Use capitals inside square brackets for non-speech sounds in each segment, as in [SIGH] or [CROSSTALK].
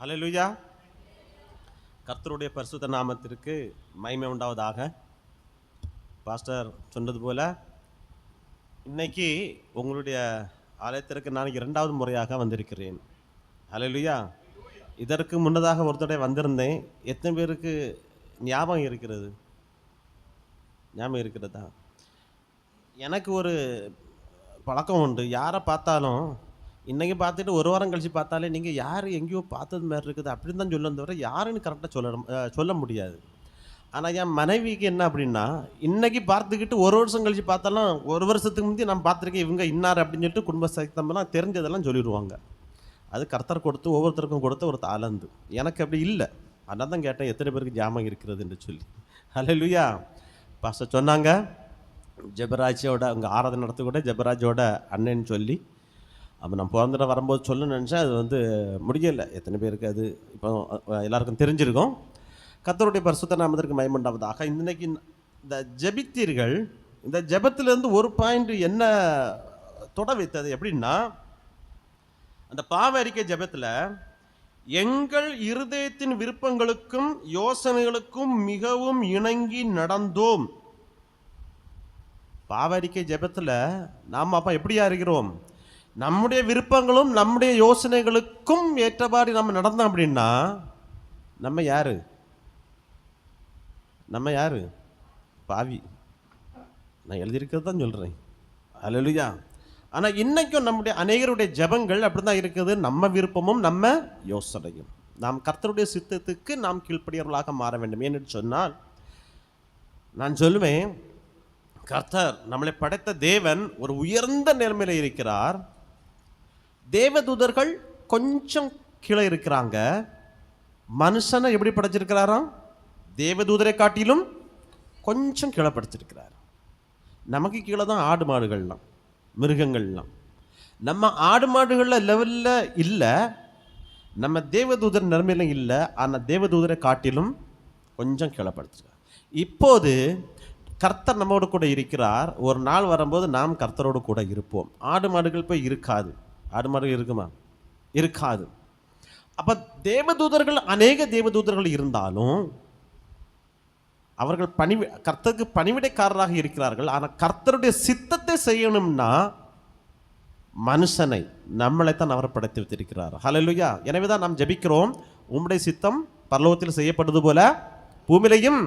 ஹalleluya கர்த்தருடைய பரிசுத்த நாமத்திற்கு மைமை உண்டாவதாக. பாஸ்டர் சொன்னது போல இன்னைக்கு உங்களுடைய ஆலயத்திற்கு நான் இரண்டாவது முறையாக வந்திருக்கிறேன். ஹalleluya இதற்கு முன்னதாக ஒரு தடவை வந்திருந்தேன். எத்தனை பேருக்கு ஞாபகம் இருக்கிறது? ஞாபகம் இருக்கிறதா? எனக்கு ஒரு பழக்கம் உண்டு. யாரை பார்த்தாலும் இன்றைக்கி பார்த்துட்டு ஒரு வாரம் கழிச்சு பார்த்தாலே நீங்கள் யார் எங்கேயோ பார்த்தது மாதிரி இருக்குது அப்படின்னு தான் சொல்ல தவிர யாருன்னு கரெக்டாக சொல்ல சொல்ல முடியாது. ஆனால் என் மனைவிக்கு என்ன அப்படின்னா இன்றைக்கி பார்த்துக்கிட்டு ஒரு வருஷம் கழிச்சு பார்த்தாலும் ஒரு வருஷத்துக்கு முந்தைய நான் பார்த்துருக்கேன் இவங்க இன்னார் அப்படின்னு சொல்லிட்டு குடும்ப சத்தமெல்லாம் தெரிஞ்சதெல்லாம் சொல்லிடுவாங்க. அது கர்த்தர் கொடுத்து ஒவ்வொருத்தருக்கும் கொடுத்த ஒரு தாளந்து. எனக்கு அப்படி இல்லை. அதனால் தான் கேட்டேன் எத்தனை பேருக்கு ஜாமம் இருக்கிறதுன்னு சொல்லி. ஹலோ ஹalleluya பாச சொன்னாங்க ஜெபராஜோட அங்கே ஆராதனை நடத்த கூட ஜெபராஜோட அண்ணன் சொல்லி அப்போ நான் பிறந்துட்டு வரும்போது சொல்லணும்னு நினச்சேன். அது வந்து முடியலை. எத்தனை பேருக்கு அது இப்போ எல்லாருக்கும் தெரிஞ்சிருக்கும். கத்தருடைய பரிசுத்த நாமத்திற்கு மயமண்டாவதாக இன்னைக்கு இந்த ஜெபித்தீர்கள் இந்த ஜெபத்திலேருந்து ஒரு பாயிண்ட் என்ன தொட வைத்தது எப்படின்னா அந்த பாவ அறிக்கை ஜெபத்தில் எங்கள் இருதயத்தின் விருப்பங்களுக்கும் யோசனைகளுக்கும் மிகவும் இணங்கி நடந்தோம். பாவரிக்கை ஜெபத்தில் நாம் அப்போ எப்படியா இருக்கிறோம்? நம்முடைய விருப்பங்களும் நம்முடைய யோசனைகளுக்கும் ஏற்றபாடி நம்ம நடந்தோம் அப்படின்னா நம்ம யாரு? நம்ம யாரு? பாவி. நான் எழுதியிருக்கிறது தான் சொல்கிறேன் அலலுயா ஆனால் இன்றைக்கும் நம்முடைய அநேகருடைய ஜெபங்கள் அப்படி தான் இருக்குது. நம்ம விருப்பமும் நம்ம யோசனையும். நாம் கர்த்தருடைய சித்தத்துக்கு நாம் கீழ்ப்படியவர்களாக மாற வேண்டும். ஏன்னு சொன்னால் நான் சொல்லுவேன் கர்த்தர் நம்மளை படைத்த தேவன் ஒரு உயர்ந்த நிலைமையில் இருக்கிறார். தேவதூதர்கள் கொஞ்சம் கீழே இருக்கிறாங்க. மனுஷனை எப்படி படைச்சிருக்கிறாராம்? தேவதூதரை காட்டிலும் கொஞ்சம் கீழே படைச்சிருக்கிறார். நமக்கு கீழே தான் ஆடு மாடுகள்லாம் மிருகங்கள்லாம். நம்ம ஆடு மாடுகளில் லெவலில் இல்லை. நம்ம தேவதூதர் நிலைமையில இல்லை. ஆனால் தேவதூதரை காட்டிலும் கொஞ்சம் கீழே படுத்திருக்கார் இப்போது கர்த்தர் நம்மோடு கூட இருக்கிறார். ஒரு நாள் வரும்போது நாம் கர்த்தரோடு கூட இருப்போம். ஆடு மாடுகள் போய் இருக்காது. ஆடு மாடு இருக்குமா? இருக்காது. அப்போ தேவதூதர்கள் அநேக தேவதூதர்கள் இருந்தாலும் அவர்கள் பணி கர்த்தருக்கு பணிவிடைக்காரராக இருக்கிறார்கள். ஆனால் கர்த்தருடைய சித்தத்தை செய்யணும்னா மனுஷனை நம்மளைத்தான் அவர் படைத்து வைத்திருக்கிறார். ஹலலுயா எனவே தான் நாம் ஜெபிக்கிறோம். உம்முடைய சித்தம் பரலோகத்தில் செய்யப்படுவது போல பூமியிலையும்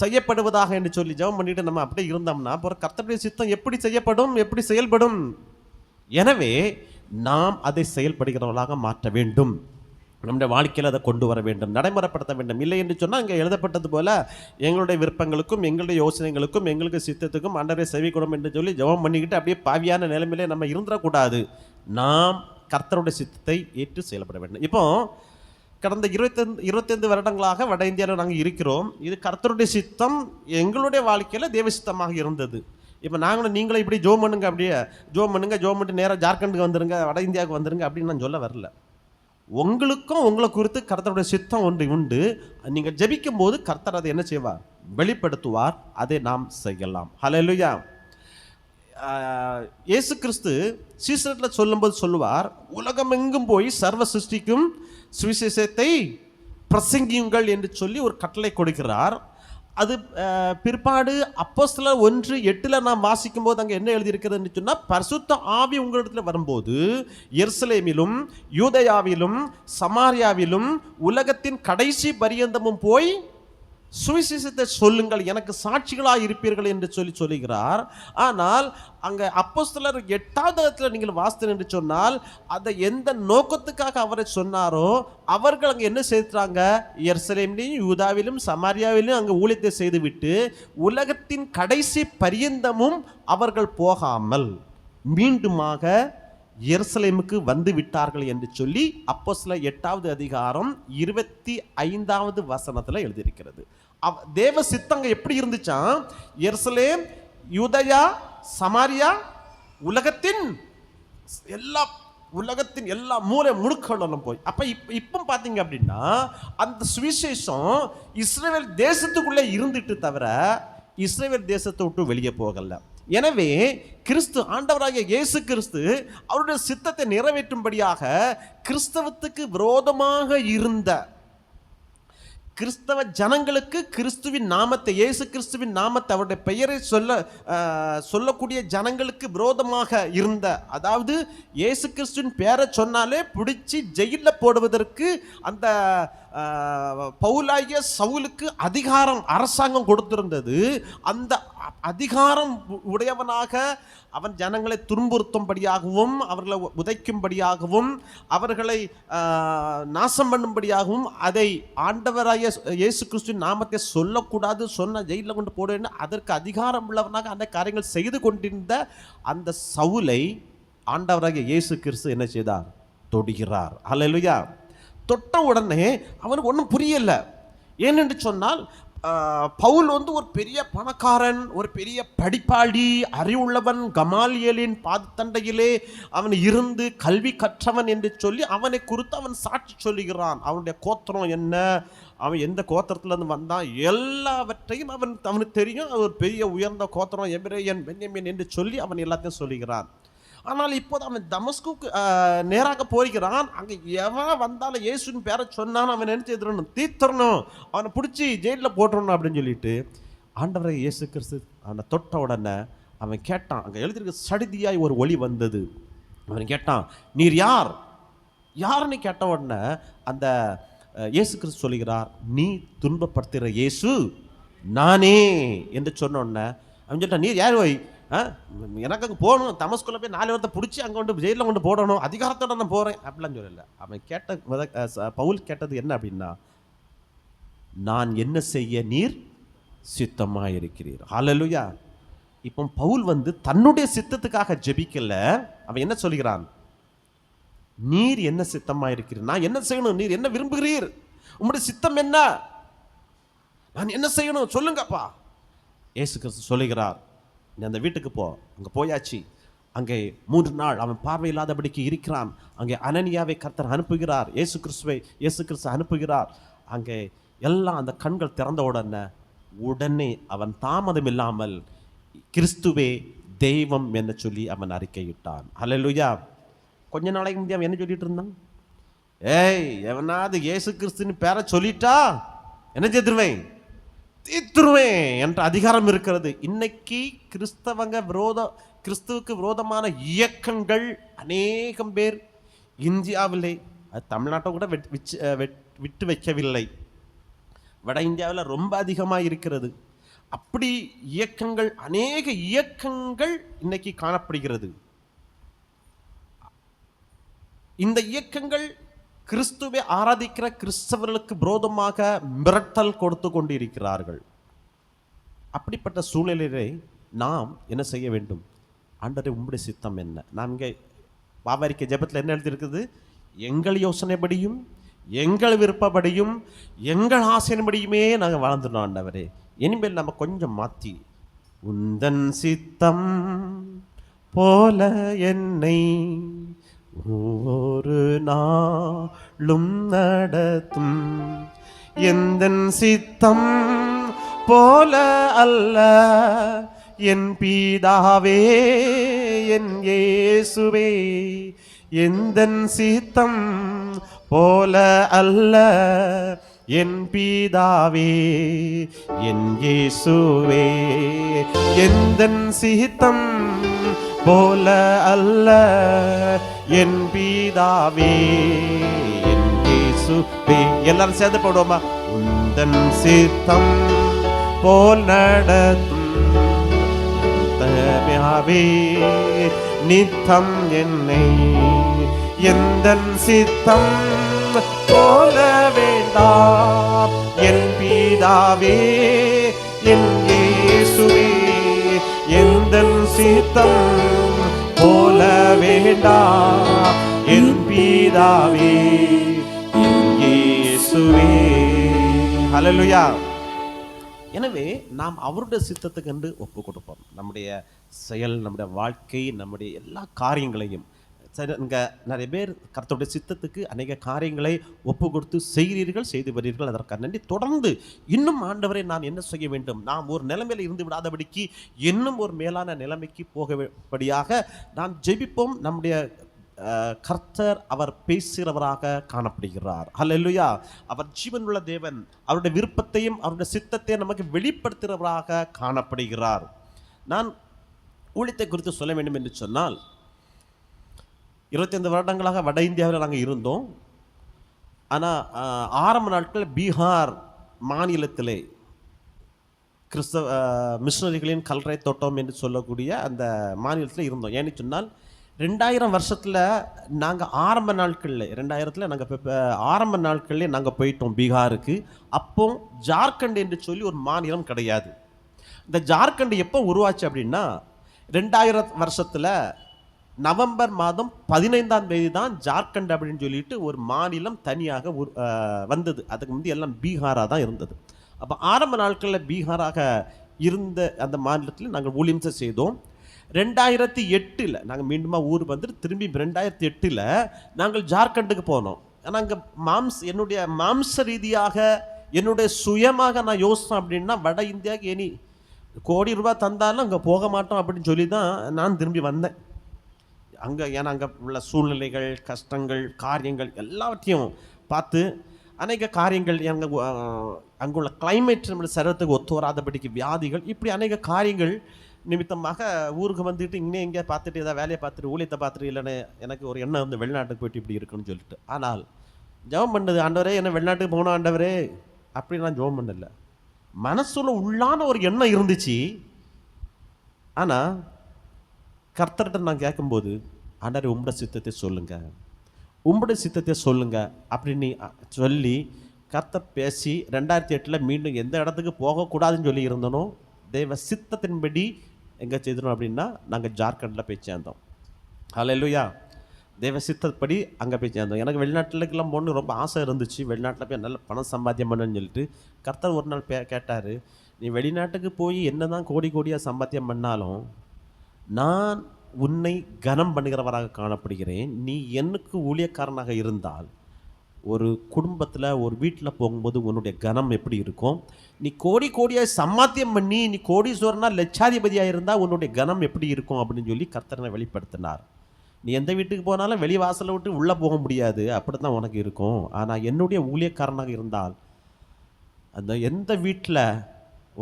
செய்யப்படுவதாக என்று சொல்லி ஜெபம் பண்ணிட்டு நம்ம அப்படியே இருந்தோம்னா அப்புறம் கர்த்தருடைய சித்தம் எப்படி செய்யப்படும் எப்படி செயல்படும்? எனவே நாம் அதை செயல்படுகிறவர்களாக மாற்ற வேண்டும். நம்முடைய வாழ்க்கையில் அதை கொண்டு வர வேண்டும் நடைமுறைப்படுத்த வேண்டும். இல்லை என்று சொன்னால் இங்கே எழுதப்பட்டது போல எங்களுடைய விருப்பங்களுக்கும் எங்களுடைய யோசனைகளுக்கும் எங்களுக்கு சித்தத்துக்கும் அண்டரை செவி கொடும் என்று சொல்லி ஜெபம் பண்ணிக்கிட்டு அப்படியே பாவியான நிலைமையிலே நம்ம இருந்துடக்கூடாது. நாம் கர்த்தருடைய சித்தத்தை ஏற்று செயல்பட வேண்டும். இப்போ கடந்த இருபத்தைந்து இருபத்தைந்து வருடங்களாக வட இந்தியாவில் நாங்கள் இருக்கிறோம். இது கர்த்தருடைய சித்தம் எங்களுடைய வாழ்க்கையில் தேவ சித்தமாக இருந்தது. இப்போ நாங்களும் நீங்களும் இப்படி ஜோம் பண்ணுங்க அப்படியே ஜோம் பண்ணுங்க ஜோம் பண்ணிட்டு நேராக ஜார்க்கண்டுக்கு வந்துருங்க வட இந்தியாவுக்கு வந்துருங்க அப்படின்னு நான் சொல்ல வரல. உங்களுக்கும் உங்களை குறித்து கர்த்தருடைய சித்தம் ஒன்று உண்டு. நீங்கள் ஜபிக்கும் போது கர்த்தர் அதை என்ன செய்வார்? வெளிப்படுத்துவார். அதை நாம் செய்யலாம். ஹலோ இல்லையா இயேசு கிறிஸ்து சீசனத்தில் சொல்லும்போது சொல்லுவார் உலகமெங்கும் போய் சர்வ சிருஷ்டிக்கும் சுவிசேஷத்தை பிரசங்கியுங்கள் என்று சொல்லி ஒரு கட்டளை கொடுக்கிறார். அது பிற்பாடு அப்போஸ்தலர் ஒன்று எட்டில் நாம் வாசிக்கும் போது அங்கே என்ன எழுதியிருக்கிறதுன்னு சொன்னால் பரிசுத்த ஆவி உங்களிடத்தில் வரும்போது எருசலேமிலும் யூதயாவிலும் சமாரியாவிலும் உலகத்தின் கடைசி பரியந்தமும் போய் சுவிசேஷத்தை சொல்லுங்கள் எனக்கு சாட்சிகளாக இருப்பீர்கள் என்று சொல்லி சொல்லுகிறார். ஆனால் அங்கே அப்போஸ்தலர் எட்டாவது இடத்துல நீங்கள் வாசித்தீர்கள் என்று சொன்னால் அதை எந்த நோக்கத்துக்காக அவரை சொன்னாரோ அவர்கள் அங்கே என்ன செய்தாங்க எர்சலேமிலையும் யூதாவிலும் சமாரியாவிலும் அங்கே ஊழியத்தை செய்துவிட்டு உலகத்தின் கடைசி பரியந்தமும் அவர்கள் போகாமல் மீண்டுமாக எருசலேமுக்கு வந்து விட்டார்கள் என்று சொல்லி அப்போ சில எட்டாவது அதிகாரம் இருபத்தி ஐந்தாவது வசனத்தில் எழுதியிருக்கிறது. தேவ சித்தங்க எப்படி இருந்துச்சாம் எருசலேம் யூதயா சமாரியா உலகத்தின் எல்லா உலகத்தின் எல்லா மூலை முழுக்களும் போய். அப்போ இப்போ இப்போ பார்த்தீங்க அப்படின்னா அந்த சுவிசேஷம் இஸ்ரேல் தேசத்துக்குள்ளே இருந்துட்டு தவிர இஸ்ரேல் தேசத்தை விட்டு வெளியே போகலை. எனவே கிறிஸ்து ஆண்டவராகிய இயேசு கிறிஸ்து அவருடைய சித்தத்தை நிறைவேற்றும்படியாக கிறிஸ்தவத்துக்கு விரோதமாக இருந்த கிறிஸ்தவ ஜனங்களுக்கு கிறிஸ்துவின் நாமத்தை இயேசு கிறிஸ்துவின் நாமத்தை அவருடைய பெயரை சொல்ல சொல்லக்கூடிய ஜனங்களுக்கு விரோதமாக இருந்த அதாவது இயேசு கிறிஸ்துவின் பேரை சொன்னாலே பிடிச்சி ஜெயிலில் போடுவதற்கு அந்த பவுலாகிய சவுலுக்கு அதிகாரம் அரசாங்கம் கொடுத்திருந்தது. அந்த அதிகாரம் உடையவனாக அவன் ஜனங்களை துன்புறுத்தும்படியாகவும் அவர்களை உதைக்கும்படியாகவும் அவர்களை நாசம் பண்ணும்படியாகவும் அதை ஆண்டவராய இயேசு கிறிஸ்துவின் நாமத்தை சொல்லக்கூடாது சொன்ன ஜெயிலில் கொண்டு போடுன்னு அதற்கு அதிகாரம் உள்ளவனாக அந்த காரியங்கள் செய்து கொண்டிருந்த அந்த சவுலை ஆண்டவராகிய இயேசு கிறிஸ்து என்ன செய்தார்? தொடுகிறார். அல்லேலூயா தொட்ட உடனே அவனுக்கு ஒன்றும் புரியல. ஏனென்று சொன்னால் பவுல் வந்து ஒரு பெரிய பணக்காரன் ஒரு பெரிய படிப்பாளி அறிவுள்ளவன் கமாலியலின் பாதத்தண்டையிலே அவன் இருந்து கல்வி கற்றவன் என்று சொல்லி அவனை குறித்து அவன் சாட்சி சொல்லுகிறான். அவனுடைய கோத்திரம் என்ன? அவன் எந்த கோத்திரத்துலேருந்து வந்தான்? எல்லாவற்றையும் அவன் அவனுக்கு தெரியும். அவர் பெரிய உயர்ந்த கோத்திரம் எபிரேயன் பெஞ்சமின் என்று சொல்லி அவன் எல்லாத்தையும் சொல்லுகிறான். ஆனால் இப்போது அவன் தமஸ்குக்கு நேராக போகிறான். அங்கே எவன் வந்தாலும் இயேசுன்னு பேரை சொன்னான் அவன் நினைச்சு எதிரணும் தீர்த்தரணும். அவனை பிடிச்சி ஜெயிலில் போட்டுறணும் அப்படின்னு சொல்லிட்டு ஆண்டவரை இயேசு கிறிஸ்து அவனை தொட்ட உடனே அவன் கேட்டான். அங்கே எழுதியிருக்க சடிதியாய் ஒரு ஒளி வந்தது. அவன் கேட்டான் நீர் யார்? யாருன்னு கேட்ட உடனே அந்த இயேசு கிறிஸ்து சொல்லுகிறார் நீ துன்பப்படுத்துகிற இயேசு நானே என்று சொன்ன உடனே அவன் சொல்லிட்டான் நீர் யார் வை எனக்கு அங்கே போகணும். தமஸ்குள்ள போய் நாலு வாரத்தை பிடிச்சி அங்கே கொண்டு ஜெயிலில் கொண்டு போடணும். அதிகாரத்தோட நான் போகிறேன் அப்படிலாம் சொல்லல. அவன் கேட்ட பவுல் கேட்டது என்ன அப்படின்னா நான் என்ன செய்ய நீர் சித்தமாக இருக்கிறீர் ஹalleluya. இப்போ பவுல் வந்து தன்னுடைய சித்தத்துக்காக ஜெபிக்கல. அவன் என்ன சொல்கிறான்? நீர் என்ன சித்தமாக இருக்கிறீர் நான் என்ன செய்யணும்? நீர் என்ன விரும்புகிறீர்? உங்களுடைய சித்தம் என்ன? நான் என்ன செய்யணும்? சொல்லுங்கப்பா. இயேசு கிறிஸ்து சொல்லுகிறார். நீ அந்த வீட்டுக்கு போ. அங்கே போயாச்சு. அங்கே மூன்று நாள் அவன் பார்வையில்லாதபடிக்கு இருக்கிறான். அங்கே அனனியாவை கர்த்தர் அனுப்புகிறார். இயேசு கிறிஸ்துவை இயேசு கிறிஸ்து அனுப்புகிறார். அங்கே எல்லாம் அந்த கண்கள் திறந்த உடனே உடனே அவன் தாமதம் இல்லாமல் கிறிஸ்துவே தெய்வம் என்ன சொல்லி அவன் அறிக்கையிட்டான். ஹalleluya கொஞ்ச நாளைக்கு முந்தைய அவன் என்ன சொல்லிட்டு இருந்தான்? ஏய் எவனாவது இயேசு கிறிஸ்துன்னு பேரை சொல்லிட்டா? என்ன செய்திருவேன்? தீத்துருவேன் என்ற அதிகாரம் இருக்கிறது. இன்னைக்கு கிறிஸ்தவங்க விரோத கிறிஸ்துவுக்கு விரோதமான இயக்கங்கள் அநேகம் பேர் இந்தியாவிலே அது தமிழ்நாட்டை கூட வெட்- விட்டு வைக்கவில்லை. வட இந்தியாவில் ரொம்ப அதிகமாக இருக்கிறது. அப்படி இயக்கங்கள் அநேக இயக்கங்கள் இன்னைக்கு காணப்படுகிறது. இந்த இயக்கங்கள் கிறிஸ்துவை ஆராதிக்கிற கிறிஸ்தவர்களுக்கு விரோதமாக மிரட்டல் கொடுத்து கொண்டிருக்கிறார்கள். அப்படிப்பட்ட சூழ்நிலையை நாம் என்ன செய்ய வேண்டும்? ஆண்டரை உம்முடைய சித்தம் என்ன? நாம் இங்கே பாவாரிக்க ஜெபத்தில் என்ன எழுதியிருக்குது? எங்கள் யோசனைப்படியும் எங்கள் விருப்பப்படியும் எங்கள் ஆசையின்படியுமே நாங்கள் வாழ்ந்துட்டோம் ஆண்டவரே. இனிமேல் நம்ம கொஞ்சம் மாற்றி உந்தன் சித்தம் போல என்னை ஒரு நாளும் நடத்தும். எந்த சித்தம் போல அல்ல என் பீதாவே என் இயேசுவே. எந்த சித்தம் போல அல்ல என் பீதாவே என் இயேசுவே. எந்த சித்தம் போல அல்ல என் பீதாவே என் இயேசுவே. எல்லாரும் சேர்ந்து போடுவோமா? உந்தன் சித்தம் போல் நடத்தும். நித்தம் என்னை. எந்தன் சித்தம் போல வேண்டாம். என் பீதாவே என் இயேசுவே. எந்தன் சித்தம் போல வேண்டாம் என் பீதாவே இயேசுவே. ஹalleluya எனவே நாம் அவருடைய சித்தத்துக்கு என்று ஒப்பு கொடுப்போம் நம்முடைய செயல் நம்முடைய வாழ்க்கை நம்முடைய எல்லா காரியங்களையும் சரி இங்கே நிறைய பேர் கருத்துடைய சித்தத்துக்கு அநேக காரியங்களை ஒப்பு கொடுத்து செய்கிறீர்கள் செய்து வருகிறீர்கள். அதற்காக நன்றி. தொடர்ந்து இன்னும் ஆண்டவரை நான் என்ன செய்ய வேண்டும்? நாம் ஒரு நிலைமையில் இருந்து விடாதபடிக்கு இன்னும் ஒரு மேலான நிலைமைக்கு போகபடியாக நாம் ஜெபிப்போம். நம்முடைய கர்த்தர் அவர் பேசுகிறவராக காணப்படுகிறார். ஹalleluya அவர் ஜீவனுள்ள தேவன். அவருடைய விருப்பத்தையும் அவருடைய சித்தத்தையும் நமக்கு வெளிப்படுத்துகிறவராக காணப்படுகிறார். நான் ஊழியத்தை குறித்து சொல்ல வேண்டும் என்று சொன்னால் இருபத்தைந்து வருடங்களாக வட இந்தியாவில் நாங்கள் இருந்தோம். ஆனால் ஆரம்ப நாட்களில் பீகார் மாநிலத்திலே கிறிஸ்தவ மிஷினரிகளின் கல்றை தோட்டம் என்று சொல்லக்கூடிய அந்த மாநிலத்தில் இருந்தோம். ஏன்னு சொன்னால் ரெண்டாயிரம் வருஷத்தில் நாங்கள் ஆரம்ப நாட்களில் ரெண்டாயிரத்தில் நாங்கள் இப்போ ஆரம்ப நாட்கள்லேயே நாங்கள் போயிட்டோம் பீகாருக்கு. அப்போ ஜார்க்கண்ட் என்று சொல்லி ஒரு மாநிலம் கிடையாது. இந்த ஜார்க்கண்ட் எப்போ உருவாச்சு அப்படின்னா ரெண்டாயிரம் வருஷத்தில் நவம்பர் மாதம் பதினைந்தாம் தேதி தான் ஜார்க்கண்ட் அப்படின்னு சொல்லிட்டு ஒரு மாநிலம் தனியாக வந்தது. அதுக்கு முந்தைய எல்லாம் பீகாராக தான் இருந்தது. அப்போ ஆரம்ப நாட்களில் பீகாராக இருந்த அந்த மாநிலத்தில் நாங்கள் ஊழியம்சை செய்தோம். ரெண்டாயிரத்தி எட்டில் நாங்கள் மீண்டுமா ஊர் வந்துட்டு திரும்பி ரெண்டாயிரத்தி எட்டில் நாங்கள் ஜார்க்கண்டுக்கு போனோம். ஆனால் அங்கே மாம்ஸ் என்னுடைய மாம்ச ரீதியாக என்னுடைய சுயமாக நான் யோசித்தேன் அப்படின்னா வட இந்தியாவுக்கு இனி கோடி ரூபாய் தந்தாலும் அங்கே போக மாட்டோம் அப்படின்னு சொல்லி தான் நான் திரும்பி வந்தேன். அங்கே ஏன்னா அங்கே உள்ள சூழ்நிலைகள் கஷ்டங்கள் காரியங்கள் எல்லாவற்றையும் பார்த்து அநேக காரியங்கள் எங்க அங்குள்ள கிளைமேட் நம்ம சரீரத்துக்கு ஒத்து வராதபடிக்கு வியாதிகள் இப்படி அநேக காரியங்கள் நிமித்தமாக ஊருக்கு வந்துட்டு இன்னும் இங்கே பார்த்துட்டு ஏதாவது வேலையை பார்த்துட்டு ஊழியத்தை பார்த்துட்டு இல்லைன்னு எனக்கு ஒரு எண்ணம் வந்து வெளிநாட்டுக்கு போயிட்டு இப்படி இருக்குன்னு சொல்லிட்டு. ஆனால் ஜெபம் பண்ணது ஆண்டவரே என்ன வெளிநாட்டுக்கு போகணும் ஆண்டவரே. அப்படி நான் ஜெபம் பண்ணல. மனசுல உள்ளான ஒரு எண்ணம் இருந்துச்சு. ஆனால் கர்த்தர்கிட்ட நான் கேட்கும்போது ஆண்டவர் உம்முடைய சித்தத்தை சொல்லுங்க. உம்முடைய சித்தத்தை சொல்லுங்க. அப்படின்னு சொல்லி கர்த்தர் பேசி ரெண்டாயிரத்தி எட்டில் மீண்டும் எந்த இடத்துக்கு போகக்கூடாதுன்னு சொல்லி இருந்தனோ தெய்வ சித்தத்தின்படி எங்கே செய்தோம் அப்படின்னா நாங்கள் ஜார்க்கண்டில் போய் சேர்ந்தோம். ஹலோயா தெய்வ சித்தப்படி அங்கே போய் சேர்ந்தோம். எனக்கு வெளிநாட்டுலக்கெல்லாம் போகணுன்னு ரொம்ப ஆசை இருந்துச்சு. வெளிநாட்டில் போய் நல்ல பணம் சம்பாத்தியம் பண்ணுன்னு சொல்லிட்டு கர்த்தர் ஒரு நாள் பே கேட்டார் நீ வெளிநாட்டுக்கு போய் என்ன தான் கோடி கோடியாக சம்பாத்தியம் பண்ணாலும் நான் உன்னை கனம் பண்ணுகிறவராக காணப்படுகிறேன். நீ எனக்கு ஊழியக்காரனாக இருந்தால் ஒரு குடும்பத்தில் ஒரு வீட்டில் போகும்போது உன்னுடைய கனம் எப்படி இருக்கும்? நீ கோடி கோடியாக சம்மாத்தியம் பண்ணி நீ கோடீஸ்வரனா லட்சாதிபதியாக இருந்தால் உன்னுடைய கனம் எப்படி இருக்கும் அப்படின்னு சொல்லி கர்த்தரனை வெளிப்படுத்தினார். நீ எந்த வீட்டுக்கு போனாலும் வெளி வாசலை விட்டு உள்ளே போக முடியாது. அப்படி தான் உனக்கு இருக்கும். ஆனால் என்னுடைய ஊழியக்காரனாக இருந்தால் அந்த எந்த வீட்டில்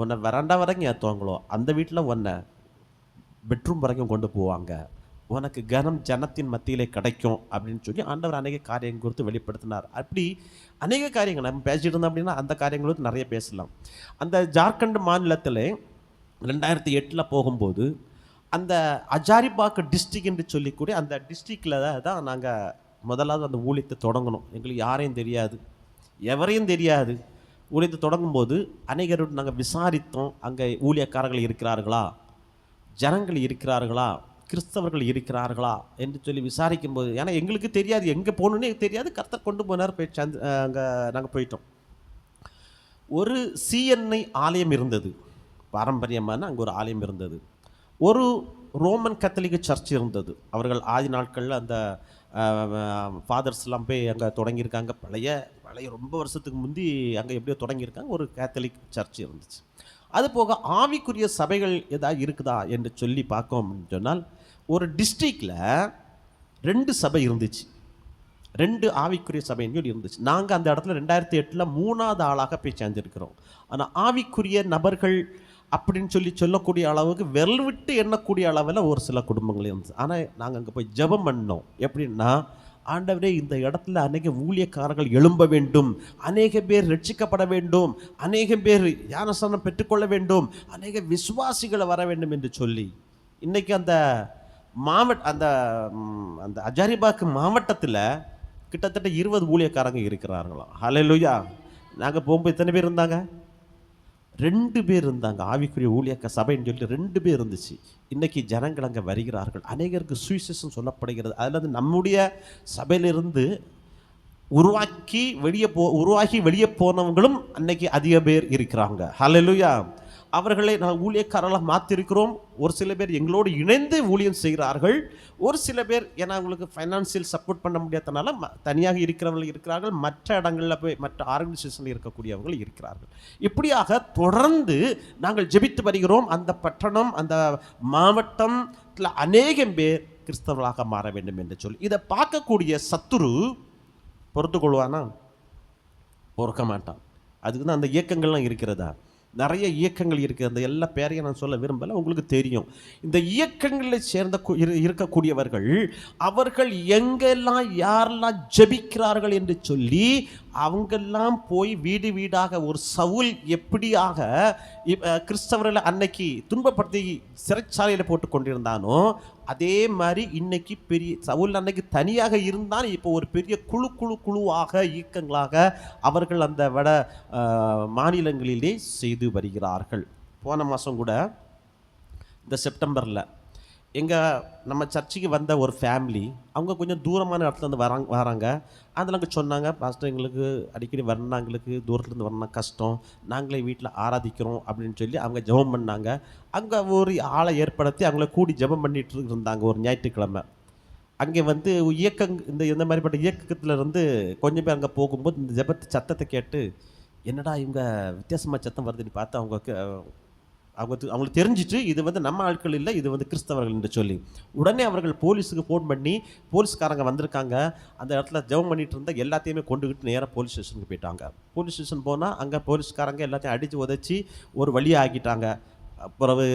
உன்னை வராண்டா வரைக்கும் ஏற்றுவாங்களோ அந்த வீட்டில் உன்னை பெட்ரூம் வரைக்கும் கொண்டு போவாங்க. உனக்கு கனம் ஜனத்தின் மத்தியிலே கிடைக்கும் அப்படின்னு சொல்லி ஆண்டவர் அநேக காரியங்கள் குறித்து வெளிப்படுத்தினார். அப்படி அநேக காரியங்கள் நம்ம பேசிட்டு இருந்தோம் அப்படின்னா அந்த காரியங்கள் குறித்து நிறைய பேசலாம். அந்த ஜார்க்கண்ட் மாநிலத்தில் ரெண்டாயிரத்தி எட்டில் போகும்போது அந்த அஜாரிபாக் டிஸ்ட்ரிக் என்று சொல்லிக்கூட அந்த டிஸ்ட்ரிக்டில் தான் நாங்கள் முதலாவது அந்த ஊழியத்தை தொடங்கணும். எங்களுக்கு யாரையும் தெரியாது. எவரையும் தெரியாது. ஊழியத்தை தொடங்கும்போது அநேகரோடு நாங்கள் விசாரித்தோம். அங்கே ஊழியக்காரர்கள் இருக்கிறார்களா? ஜனங்கள் இருக்கிறார்களா? கிறிஸ்தவர்கள் இருக்கிறார்களா? என்று சொல்லி விசாரிக்கும் போது ஏன்னா எங்களுக்கு தெரியாது எங்கே போகணுன்னே தெரியாது. கர்த்தர் கொண்டு போனார் போய் அந்த அங்கே நாங்கள் போயிட்டோம். ஒரு சிஎன்ஐ ஆலயம் இருந்தது. பாரம்பரியமான அங்கே ஒரு ஆலயம் இருந்தது. ஒரு ரோமன் கத்தலிக் சர்ச் இருந்தது. அவர்கள் ஆதி நாட்களில் அந்த ஃபாதர்ஸ்லாம் போய் அங்கே தொடங்கியிருக்காங்க. பழைய பழைய ரொம்ப வருஷத்துக்கு முந்தி அங்கே எப்படியோ தொடங்கியிருக்காங்க. ஒரு கேத்தலிக் சர்ச் இருந்துச்சு. அது போக ஆவிக்குரிய சபைகள் ஏதாவது இருக்குதா என்று சொல்லி பார்க்கோம் அப்படின்னு சொன்னால் ஒரு டிஸ்ட்ரிக்டில் ரெண்டு சபை இருந்துச்சு. ரெண்டு ஆவிக்குரிய சபைன்னு சொல்லி இருந்துச்சு. நாங்கள் அந்த இடத்துல ரெண்டாயிரத்தி எட்டில் மூணாவது ஆளாக போய் சேர்ந்துருக்கிறோம். ஆனால் ஆவிக்குரிய நபர்கள் அப்படின்னு சொல்லி சொல்லக்கூடிய அளவுக்கு விரல் விட்டு எண்ணக்கூடிய அளவில் ஒரு சில குடும்பங்கள் இருந்துச்சு. ஆனால் நாங்கள் அங்கே போய் ஜெபம் பண்ணோம். எப்படின்னா ஆண்டவரே இந்த இடத்துல அநேக ஊழியக்காரர்கள் எழும்ப வேண்டும். அநேக பேர் ரட்சிக்கப்பட வேண்டும். அநேக பேர் ஞானஸ்தானம் பெற்றுக்கொள்ள வேண்டும். அநேக விசுவாசிகளை வர வேண்டும் என்று சொல்லி இன்றைக்கி அந்த மாவட்ட அந்த அந்த அஜாரிபாக்கு மாவட்டத்தில் கிட்டத்தட்ட இருபது ஊழியக்காரங்க இருக்கிறார்களாம். ஹalleluya. நாங்கள் போகும்போது எத்தனை பேர் இருந்தாங்க? ரெண்டு பேர் இருந்தாங்க. ஆவிக்குரிய ஊழியக்க சபைன்னு சொல்லிட்டு ரெண்டு பேர் இருந்துச்சு. இன்றைக்கி ஜனங்கள் அங்கே வருகிறார்கள். அநேகருக்கு சுவிசேஷம் சொல்லப்படுகிறது. அதில் வந்து நம்முடைய சபையிலிருந்து உருவாக்கி வெளியே போ உருவாகி வெளியே போனவங்களும் அன்னைக்கு அதிக பேர் இருக்கிறாங்க. ஹலலுயா அவர்களை நான் ஊழியக்காரர்களாக மாற்றிருக்கிறோம் ஒரு சில பேர் எங்களோடு இணைந்து ஊழியம் செய்கிறார்கள். ஒரு சில பேர் ஏன்னா அவங்களுக்கு ஃபைனான்சியல் சப்போர்ட் பண்ண முடியாதனால ம- தனியாக இருக்கிறவர்கள் இருக்கிறார்கள். மற்ற இடங்களில் போய் மற்ற ஆர்கனைசேஷனில் இருக்கக்கூடியவர்கள் இருக்கிறார்கள். இப்படியாக தொடர்ந்து நாங்கள் ஜெபித்து வருகிறோம். அந்த பட்டணம் அந்த மாவட்டத்தில் அநேகம் பேர் கிறிஸ்தவர்களாக மாற வேண்டும் என்று சொல்லி. இதை பார்க்கக்கூடிய சத்துரு பொறுத்து கொள்வானா பொறுக்க மாட்டான். அதுக்கு தான் அந்த இயக்கங்கள்லாம் இருக்கிறதா? நிறைய இயக்கங்கள் இருக்குது அந்த எல்லா பேரையும் நான் சொல்ல விரும்பலை. உங்களுக்கு தெரியும். இந்த இயக்கங்களில் சேர்ந்த இரு- இருக்கக்கூடியவர்கள் அவர்கள் எங்கெல்லாம் யாரெல்லாம் ஜெபிக்கிறார்கள் என்று சொல்லி அவங்கெல்லாம் போய் வீடு வீடாக ஒரு சவுல் எப்படியாக கிறிஸ்தவர்களை அன்னைக்கு துன்பப்படுத்தி சிறைச்சாலையில் போட்டு கொண்டிருந்தானோ அதே மாதிரி இன்னைக்கு பெரிய சவுல் அன்னைக்கு தனியாக இருந்தால் இப்போ ஒரு பெரிய குழு குழு குழுவாக இயக்கங்களாக அவர்கள் அந்த வட மாநிலங்களிலே செய்து வருகிறார்கள். போன மாதம் கூட இந்த செப்டம்பரில் எங்கள் நம்ம சர்ச்சுக்கு வந்த ஒரு ஃபேமிலி அவங்க கொஞ்சம் தூரமான இடத்துல இருந்து வராங்க வராங்க. அதில் அங்கே சொன்னாங்க பாஸ்டர் எங்களுக்கு அடிக்கடி வரணும் எங்களுக்கு தூரத்துலேருந்து வரணும் கஷ்டம். நாங்களே வீட்டில் ஆராதிக்கிறோம் அப்படின்னு சொல்லி அவங்க ஜெபம் பண்ணாங்க. அங்கே ஒரு ஆளை ஏற்படுத்தி அவங்கள கூடி ஜெபம் பண்ணிட்டு இருந்தாங்க ஒரு ஞாயிற்றுக்கிழமை. அங்கே வந்து இயக்கங் இந்த இந்த மாதிரிப்பட்ட இயக்கத்தில் இருந்து கொஞ்சம் பேர் அங்கே போகும்போது இந்த ஜெபத்து சத்தத்தை கேட்டு என்னடா இவங்க வித்தியாசமாக சத்தம் வருதுன்னு பார்த்து அவங்க அவங்க அவங்களுக்கு தெரிஞ்சிட்டு இது வந்து நம்ம ஆட்கள் இல்லை இது வந்து கிறிஸ்தவர்கள் என்று சொல்லி. உடனே அவர்கள் போலீஸுக்கு ஃபோன் பண்ணி போலீஸ்காரங்க வந்திருக்காங்க. அந்த இடத்துல ஜெபம் பண்ணிட்டு இருந்தால் எல்லாத்தையுமே கொண்டுகிட்டு நேராக போலீஸ் ஸ்டேஷனுக்கு போயிட்டாங்க. போலீஸ் ஸ்டேஷன் போனால் அங்கே போலீஸ்காரங்க எல்லாத்தையும் அடித்து உதச்சி ஒரு வழியாக ஆக்கிட்டாங்க. பிறகு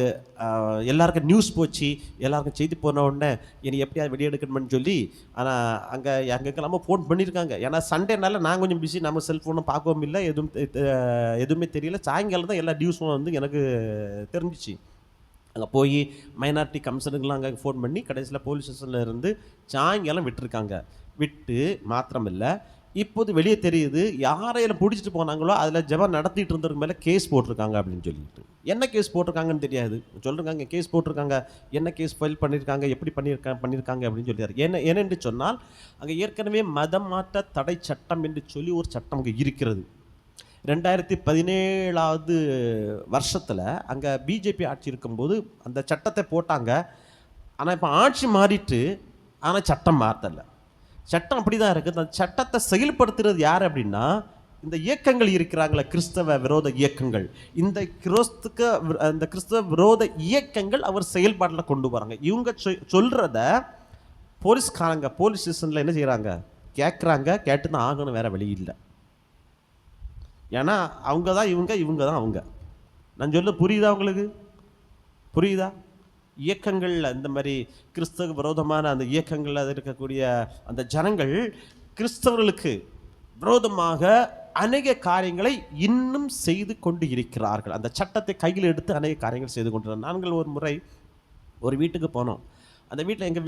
எல்லாருக்கும் நியூஸ் போச்சு. எல்லாருக்கும் செய்தி போன உடனே இனி எப்படியாவது வெளியெடுக்கணும்னு சொல்லி ஆனால் அங்கே அங்கெல்லாம் ஃபோன் பண்ணியிருக்காங்க ஏன்னா சண்டேனால நான் கொஞ்சம் பிஸி நம்ம செல்ஃபோனும் பார்க்கவும் இல்லை. எதுவும் எதுவுமே தெரியல. சாயங்காலம் தான் எல்லா நியூஸும் வந்து எனக்கு தெரிஞ்சிச்சு. அங்கே போய் மைனாரிட்டி கமிஷனுக்கெலாம் அங்கே ஃபோன் பண்ணி கடைசியில் போலீஸ் ஸ்டேஷனில் இருந்து சாயங்காலம் விட்டுருக்காங்க. விட்டு மாத்திரமில்லை. இப்போது வெளியே தெரியுது யாரையெல்லாம் பிடிச்சிட்டு போனாங்களோ அதில் ஜெபம் நடத்திட்டு இருந்தவங்க மேலே கேஸ் போட்டிருக்காங்க அப்படின்னு சொல்லிட்டு. என்ன கேஸ் போட்டிருக்காங்கன்னு தெரியாது. சொல்லிருக்காங்க கேஸ் போட்டிருக்காங்க. என்ன கேஸ் ஃபைல் பண்ணியிருக்காங்க எப்படி பண்ணியிருக்காங்க பண்ணியிருக்காங்க அப்படின்னு சொல்லியாரு என்ன ஏனென்று சொன்னால் அங்கே ஏற்கனவே மதம் மாற்ற தடை சட்டம் என்று சொல்லி ஒரு சட்டம் அங்கே இருக்கிறது. ரெண்டாயிரத்தி பதினேழாவது வருஷத்தில் அங்கே பிஜேபி ஆட்சி இருக்கும்போது அந்த சட்டத்தை போட்டாங்க. ஆனால் இப்போ ஆட்சி மாறிட்டு ஆனால் சட்டம் மாற்றலை சட்டம் அப்படி தான் இருக்குது அந்த சட்டத்தை செயல்படுத்துறது யார் அப்படின்னா இந்த இயக்கங்கள் இருக்கிறாங்களே கிறிஸ்தவ விரோத இயக்கங்கள். இந்த கிறிஸ்துக்க இந்த கிறிஸ்தவ விரோத இயக்கங்கள் அவர் செயல்பாட்டில் கொண்டு வராங்க. இவங்க சொ சொல்கிறத போலீஸ்காரங்க போலீஸ் ஸ்டேஷனில் என்ன செய்கிறாங்க கேட்குறாங்க கேட்டு தான் ஆகணும் வேறு வழி இல்லை. ஏன்னா அவங்க தான் இவங்க இவங்க தான் அவங்க. நான் சொல்ல புரியுதா உங்களுக்கு? புரியுதா? இயக்கங்களில் அந்த மாதிரி கிறிஸ்தவ விரோதமான அந்த இயக்கங்களில் இருக்கக்கூடிய அந்த ஜனங்கள் கிறிஸ்தவர்களுக்கு விரோதமாக அநேக காரியங்களை இன்னும் செய்து கொண்டு இருக்கிறார்கள். அந்த சட்டத்தை கையில் எடுத்து அநேக காரியங்கள் செய்து கொண்டு நாங்கள் ஒரு முறை ஒரு வீட்டுக்கு போனோம். அந்த வீட்டில் எங்கள்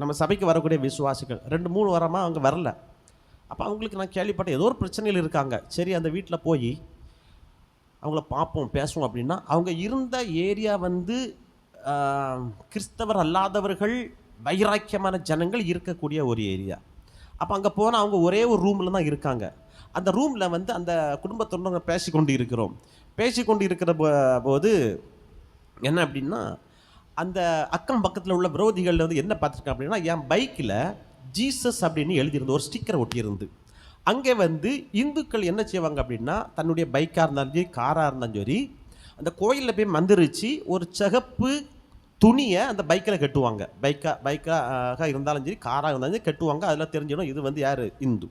நம்ம சபைக்கு வரக்கூடிய விசுவாசிகள் ரெண்டு மூணு வாரமாக அவங்க வரல. அப்போ அவங்களுக்கு நான் கேள்விப்பட்டேன் ஏதோ ஒரு பிரச்சனைகள் இருக்காங்க. சரி அந்த வீட்டில் போய் அவங்கள பார்ப்போம் பேசுவோம் அப்படின்னா அவங்க இருந்த ஏரியா வந்து கிறிஸ்தவர் அல்லாதவர்கள் வைராக்கியமான ஜனங்கள் இருக்கக்கூடிய ஒரு ஏரியா. அப்போ அங்கே போனால் அவங்க ஒரே ஒரு ரூமில் தான் இருக்காங்க. அந்த ரூமில் வந்து அந்த குடும்பத்தோட நாங்கள் பேசிக்கொண்டு இருக்கிறோம் பேசிக்கொண்டு இருக்கிற போ- போது என்ன அப்படின்னா அந்த அக்கம் பக்கத்தில் உள்ள விரோதிகள் வந்து என்ன பார்த்துருக்கேன் அப்படின்னா என் பைக்கில் ஜீசஸ் அப்படின்னு எழுதியிருந்து ஒரு ஸ்டிக்கர் ஒட்டியிருந்து. அங்கே வந்து இந்துக்கள் என்ன செய்வாங்க அப்படின்னா தன்னுடைய பைக்காக இருந்தாலும் சரி காராக இருந்தாலும் சரி அந்த கோயிலில் போய் மந்திரிச்சு ஒரு சிகப்பு துணியை அந்த பைக்கில் கட்டுவாங்க. பைக்காக பைக்காக இருந்தாலும் சரி காராக இருந்தாலும் சரி கட்டுவாங்க. அதில் தெரிஞ்சிடும் இது வந்து யார்? இந்து.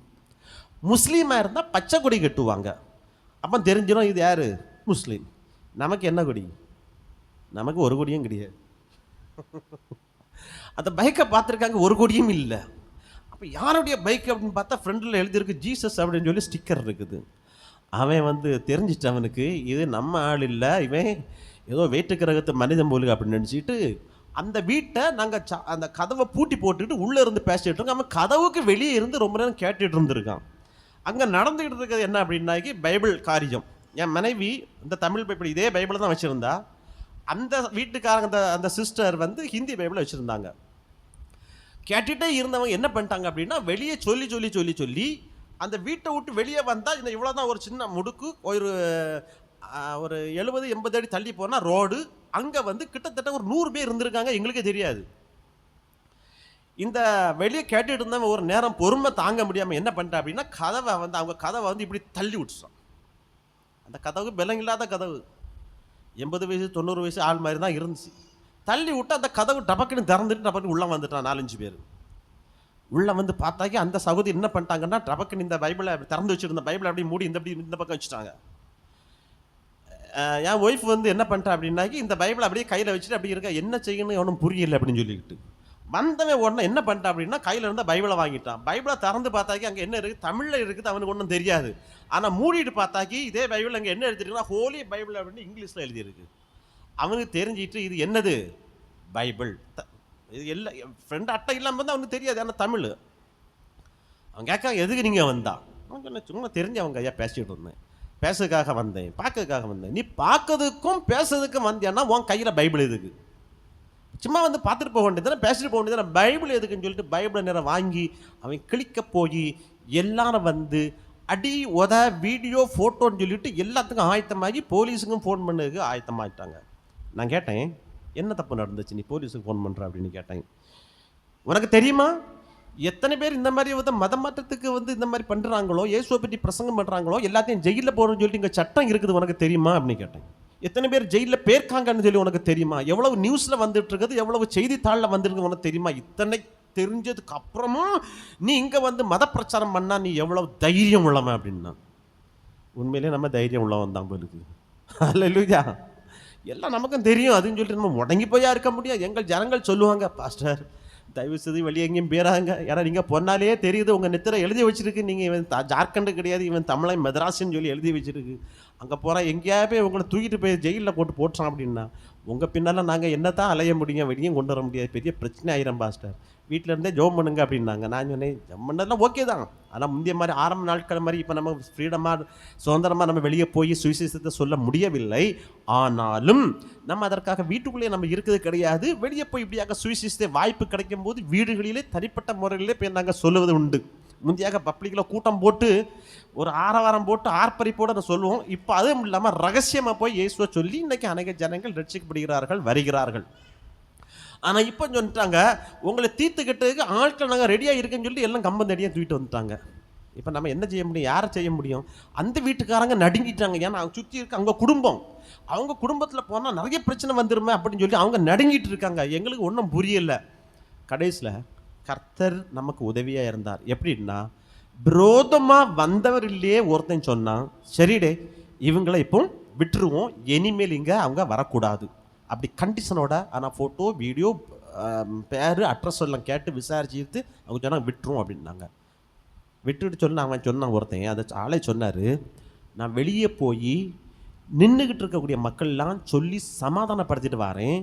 முஸ்லீமாக இருந்தால் பச்சை கொடி கட்டுவாங்க. அப்போ தெரிஞ்சிடும் இது யார்? முஸ்லீம். நமக்கு என்ன கொடி? நமக்கு ஒரு கொடியும் கிடையாது. [LAUGHS] அந்த பைக்கை பார்த்துருக்காங்க ஒரு கொடியும் இல்லை. அப்போ யாருடைய பைக் அப்படின்னு பார்த்தா ஃப்ரெண்டில் எழுதியிருக்கு ஜீசஸ் அப்படின்னு சொல்லி ஸ்டிக்கர் இருக்குது. அவன் வந்து தெரிஞ்சிட்டு அவனுக்கு இது நம்ம ஆள் இல்லை இவன் ஏதோ வேற்று கிரகத்து மனிதன் போலுங்க அப்படின்னு நினச்சிட்டு அந்த வீட்டை நாங்கள் ச அந்த கதவை பூட்டி போட்டுட்டு உள்ளே இருந்து பேசிகிட்டு இருக்கோம். அவன் கதவுக்கு வெளியே இருந்து ரொம்ப நேரம் கேட்டுட்டு இருந்திருக்கான். அங்கே நடந்துகிட்டு இருக்கிறது என்ன அப்படின்னாக்கி பைபிள் காரியம். என் மனைவி இந்த தமிழ் பைபிள் இதே பைபிளை தான் வச்சுருந்தா. அந்த வீட்டுக்காரங்க அந்த அந்த சிஸ்டர் வந்து ஹிந்தி பைபிளை வச்சுருந்தாங்க. கேட்டுகிட்டே இருந்தவங்க என்ன பண்ணிட்டாங்க அப்படின்னா வெளியே சொல்லி சொல்லி சொல்லி சொல்லி அந்த வீட்டை விட்டு வெளியே வந்தால் இந்த இவ்வளோ தான் ஒரு சின்ன முடுக்கு ஒரு ஒரு எழுபது எண்பது அடி தள்ளி போனால் ரோடு அங்கே வந்து கிட்டத்தட்ட ஒரு நூறு பேர் இருந்திருக்காங்க எங்களுக்கே தெரியாது. இந்த வெளியே கேட்டுட்டு இருந்தவன் ஒரு நேரம் பொறுமை தாங்க முடியாமல் என்ன பண்ணிட்டேன் அப்படின்னா கதவை வந்து அவங்க கதவை வந்து இப்படி தள்ளி விட்டுட்டான் அந்த கதவு பலம் இல்லாத கதவு. எண்பது வயசு தொண்ணூறு வயசு ஆள் மாதிரி தான் இருந்துச்சு. தள்ளி விட்டு அந்த கதவு டபக்குன்னு திறந்துட்டு டபக்குன்னு உள்ளே வந்துட்டான் நாலஞ்சு பேர். உள்ளே வந்து பார்த்தாக்கி அந்த சகோதரி என்ன பண்ணிட்டாங்கன்னா டபக்குன்னு இந்த பைபிளை திறந்து வச்சுருந்த பைபிளை அப்படியே மூடி இந்த அப்படி இந்த பக்கம் வச்சுட்டாங்க. என் ஒய்ஃப் வந்து என்ன பண்ணிட்டா அப்படின்னாக்கி இந்த பைபிளை அப்படியே கையில் வச்சுட்டு அப்படி இருக்க என்ன செய்யணும் ஒன்றும் புரியல அப்படின்னு சொல்லிக்கிட்டு. வந்தவன் உடனே என்ன பண்ணிட்டான் அப்படின்னா கையில் இருந்த பைபிளை வாங்கிட்டான். பைபிளை திறந்து பார்த்தாக்கி அங்கே என்ன இருக்குது தமிழில் இருக்குது அவனுக்கு ஒன்றும் தெரியாது. ஆனால் மூடிட்டு பார்த்தாக்கி இதே பைபிள் அங்கே என்ன எழுதிருக்குன்னா ஹோலி பைபிள் அப்படின்னு இங்கிலீஷில் எழுதியிருக்கு. அவனுக்கு தெரிஞ்சிட்டு இது என்னது? பைபிள். இது எல்லாம் ஃப்ரெண்ட் அட்டை இல்லாமல் வந்து அவனுக்கு தெரியாது ஆனால் தமிழ். அவன் கேட்க எதுக்கு நீங்கள் வந்தா? அவன் சொன்ன சும்மா தெரிஞ்சு அவங்க ஐயா பேசிட்டு இருந்தேன். பேசுறதுக்காக வந்தேன் பார்க்கறதுக்காக வந்தேன். நீ பார்க்கறதுக்கும் பேசுறதுக்கும் வந்தியான்னா உன் கையில் பைபிள் எதுக்கு? சும்மா வந்து பார்த்துட்டு போக வேண்டியது பேசிட்டு போக வேண்டியது பைபிள் எதுக்குன்னு சொல்லிட்டு பைபிளை நேரம் வாங்கி அவன் கிளிக்க போய் எல்லாரும் வந்து அடி உத வீடியோ ஃபோட்டோன்னு சொல்லிட்டு எல்லாத்துக்கும் ஆயத்தமாகி போலீஸுக்கும் ஃபோன் பண்ணதுக்கு ஆயத்தமாகிட்டாங்க நான் கேட்டேன் என்ன தப்பு நடந்துச்சு? நீ போலீஸுக்கு ஃபோன் பண்ணுற அப்படின்னு கேட்டேன் உனக்கு தெரியுமா? எத்தனை பேர் இந்த மாதிரி வந்து மத மாற்றத்துக்கு வந்து இந்த மாதிரி பண்ணுறாங்களோ இயேசுவை பற்றி பிரசங்கம் பண்ணுறாங்களோ எல்லாத்தையும் ஜெயிலில் போகிறோம்னு சொல்லிட்டு இங்கே சட்டம் இருக்குது உனக்கு தெரியுமா அப்படின்னு கேட்டேன் எத்தனை பேர் ஜெயிலில் பேர்க்காங்கன்னு சொல்லி உனக்கு தெரியுமா? எவ்வளவு நியூஸில் வந்துட்டு இருக்குது எவ்வளவு செய்தித்தாளில் வந்துருக்கு உனக்கு தெரியுமா? இத்தனை தெரிஞ்சதுக்கு அப்புறமும் நீ இங்கே வந்து மத பிரச்சாரம் பண்ணால் நீ எவ்வளவு தைரியம் உள்ளவன் அப்படின்னா. உண்மையிலே நம்ம தைரியம் உள்ளவன் தான் போலுக்கு அல்ல [LAUGHS] எல்லாம் நமக்கும் தெரியும். அதுன்னு சொல்லிட்டு நம்ம முடங்கி போயா இருக்க முடியும் எங்கள் ஜனங்கள் சொல்லுவாங்க பாஸ்டர் தயவு செய்து வெளியே எங்கேயும் போயிடாங்க ஏன்னா நீங்கள் பொன்னாலே தெரியுது உங்கள் நெத்திர எழுதி வச்சிருக்கு. நீங்கள் இவன் த- ஜார்க்கண்டு கிடையாது இவன் தமிழை மெதராசுன்னு சொல்லி எழுதி வச்சிருக்கு. அங்கே போகிறா எங்கேயாவது போய் உங்களை தூக்கிட்டு போய் ஜெயிலில் போட்டு போட்டுறான் அப்படின்னா உங்கள் பின்னால் நாங்கள் என்ன தான் அலைய முடியும் வெளியும் கொண்டு வர முடியாது. பெரிய பிரச்சனை ஆயிரம் பாஸ்டர். வீட்டில் இருந்தே ஜோம் பண்ணுங்க அப்படின்னாங்க. நான் சொன்னேன் ஜம் பண்ணதெல்லாம் ஓகே தான். ஆனால் முந்தைய மாதிரி ஆரம்ப நாட்கள் மாதிரி இப்போ நம்ம ஃப்ரீடமாக சுதந்திரமாக நம்ம வெளியே போய் சுவிசேஷத்தை சொல்ல முடியவில்லை. ஆனாலும் நம்ம அதற்காக வீட்டுக்குள்ளேயே நம்ம இருக்கிறது கிடையாது. வெளியே போய் இப்படியாக சுவிசேஷத்தை வாய்ப்பு கிடைக்கும் போது வீடுகளிலே தனிப்பட்ட முறையிலே போய் நாங்கள் சொல்லுவது உண்டு. முந்தையாக பப்ளிக்கில் கூட்டம் போட்டு ஒரு ஆரவாரம் போட்டு ஆர்ப்பரிப்போடு நான் சொல்லுவோம். இப்போ அதுவும் இல்லாமல் ரகசியமாக போய் இயேசுவை சொல்லி இன்றைக்கி அநேக ஜனங்கள் ரட்சிக்கப்படுகிறார்கள் வருகிறார்கள். ஆனால் இப்போ சொல்லிட்டாங்க உங்களை தீர்த்துக்கிட்டதுக்கு ஆட்கள் நாங்கள் ரெடியாக இருக்கேன்னு சொல்லிட்டு எல்லாம் கம்பம் தடியாக தூக்கிட்டு வந்துட்டாங்க. இப்போ நம்ம என்ன செய்ய முடியும்? யாரை செய்ய முடியும்? அந்த வீட்டுக்காரங்க நடுங்கிட்டாங்க. ஏன்னா அவங்க சுற்றி இருக்க அவங்க குடும்பம். அவங்க குடும்பத்தில் போனால் நிறைய பிரச்சனை வந்துருமே அப்படின்னு சொல்லி அவங்க நடுங்கிட்டு இருக்காங்க. எங்களுக்கு ஒன்றும் புரியலை. கடைசியில் கர்த்தர் நமக்கு உதவியாக இருந்தார். எப்படின்னா விரோதமாக வந்தவர் இல்லையே ஒருத்தன் சொன்னான் சரிடே இவங்களை இப்போ விட்டுருவோம். இனிமேல் இங்கே அவங்க வரக்கூடாது. அப்படி கண்டிஷனோட ஆனால் ஃபோட்டோ வீடியோ பேர் அட்ரஸ் எல்லாம் கேட்டு விசாரிச்சுட்டு அவங்க சொன்னாங்க விட்டுரும் அப்படின்னாங்க. விட்டுட்டு சொன்ன அவன் சொன்னான் ஒருத்தன் அதை ஆளே சொன்னார் நான் வெளியே போய் நின்றுக்கிட்டு இருக்கக்கூடிய மக்கள்லாம் சொல்லி சமாதானப்படுத்திட்டு வரேன்.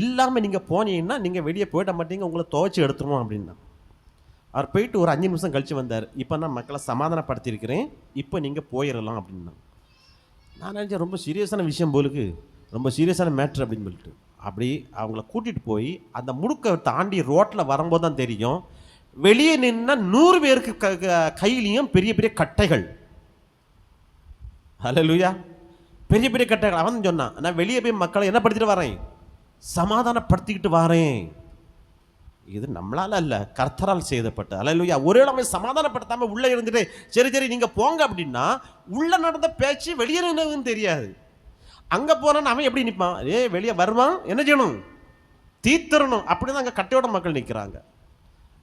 இல்லாமல் நீங்கள் போனீங்கன்னா நீங்கள் வெளியே போயிட மாட்டீங்க உங்களை துவைச்சி எடுத்துருவோம் அப்படின்னா. அவர் போயிட்டு ஒரு அஞ்சு நிமிஷம் கழித்து வந்தார். இப்போ நான் மக்களை சமாதானப்படுத்தியிருக்கிறேன். இப்போ நீங்கள் போயிடலாம் அப்படின்னா நான் நினச்சேன் ரொம்ப சீரியஸான விஷயம் போலுக்கு. ரொம்ப சீரியஸான மேட்ரு அப்படின்னு சொல்லிட்டு. அப்படி அவங்கள கூட்டிகிட்டு போய் அந்த முடுக்கை தாண்டி ரோட்டில் வரும்போது தான் தெரியும். வெளியே நின்னா நூறு பேருக்கு க க- கையிலையும் பெரிய பெரிய கட்டைகள். ஹலோ லூயா பெரிய பெரிய கட்டைகள். அவன் சொன்னான் நான் வெளியே போய் மக்களை என்ன படுத்திட்டு வரேன்? சமாதானப்படுத்திக்கிட்டு வரேன். இது நம்மளால் அல்ல கர்த்தரால் செய்தப்பட்ட. அல்லையா ஒரு இளமை சமாதானப்படுத்தாமல் உள்ளே இருந்துட்டு சரி சரி நீங்கள் போங்க அப்படின்னா உள்ளே நடந்த பேச்சு வெளியே நின்னதுன்னு தெரியாது. அங்கே போனான்னு அவன் எப்படி நிற்பான் ஏ வெளியே வருவான்? என்ன செய்யணும்? தீர்த்தரணும் அப்படின்னு அங்கே கட்டையோட மக்கள் நிற்கிறாங்க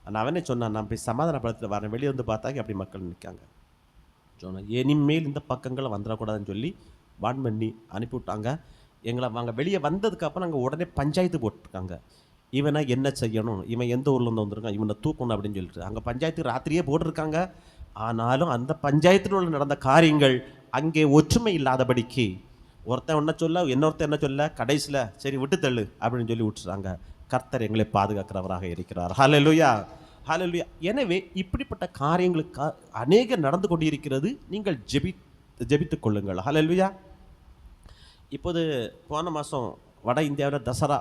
ஆனால் அவனே சொன்னான் நான் போய் சமாதானப்படுத்த வரேன். வெளியே வந்து பார்த்தாங்க அப்படி மக்கள் நிற்காங்க சொன்னேன் இனிமேல் இந்த பக்கங்களை வந்துடக்கூடாதுன்னு சொல்லி வான் பண்ணி அனுப்பிவிட்டாங்க எங்களை வாங்க வெளியே வந்ததுக்கப்புறம் நாங்கள் உடனே பஞ்சாயத்து போட்டிருக்காங்க. இவனை என்ன செய்யணும்? இவன் எந்த ஊர்லேருந்து வந்திருக்கான்? இவனை தூக்கணும் அப்படின்னு சொல்லிட்டு. அங்கே பஞ்சாயத்து ராத்திரியே போட்டிருக்காங்க. ஆனாலும் அந்த பஞ்சாயத்தில் உள்ள நடந்த காரியங்கள் அங்கே ஒற்றுமை இல்லாதபடிக்கு ஒருத்தன் என்ன சொல்ல இன்னொருத்தன் என்ன சொல்ல? கடைசியில் சரி விட்டு தள்ளு அப்படின்னு சொல்லி விட்டுறாங்க. கர்த்தர் எங்களை பாதுகாக்கிறவராக இருக்கிறார். ஹலலுயா ஹலலுயா எனவே இப்படிப்பட்ட காரியங்களுக்கு அநேக நடந்து கொண்டிருக்கிறது. நீங்கள் ஜெபி ஜெபித்துக் கொள்ளுங்கள். ஹலலுயா இப்போது போன மாதம் வட இந்தியாவில் தசரா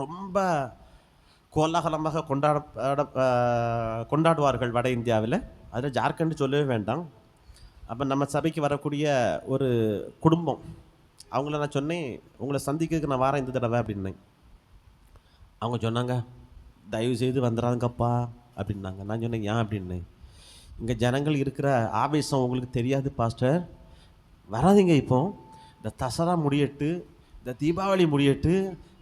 ரொம்ப கோலாகலமாக கொண்டாட கொண்டாடுவார்கள் வட இந்தியாவில். அதில் ஜார்க்கண்ட் சொல்லவே வேண்டாம். அப்போ நம்ம சபைக்கு வரக்கூடிய ஒரு குடும்பம் அவங்கள நான் சொன்னேன் உங்களை சந்திக்கிறதுக்கு நான் வரேன் இந்த தடவை அப்படின்னேன். அவங்க சொன்னாங்க தயவு செய்து வந்துடாதுங்கப்பா அப்படின்னாங்க. நான் சொன்னேன் ஏன்? அப்படின்னேன். இங்கே ஜனங்கள் இருக்கிற ஆவேசம் உங்களுக்கு தெரியாது பாஸ்டர். வராதீங்க இப்போ. இந்த தசரா முடியட்டு இந்த தீபாவளி முடியட்டு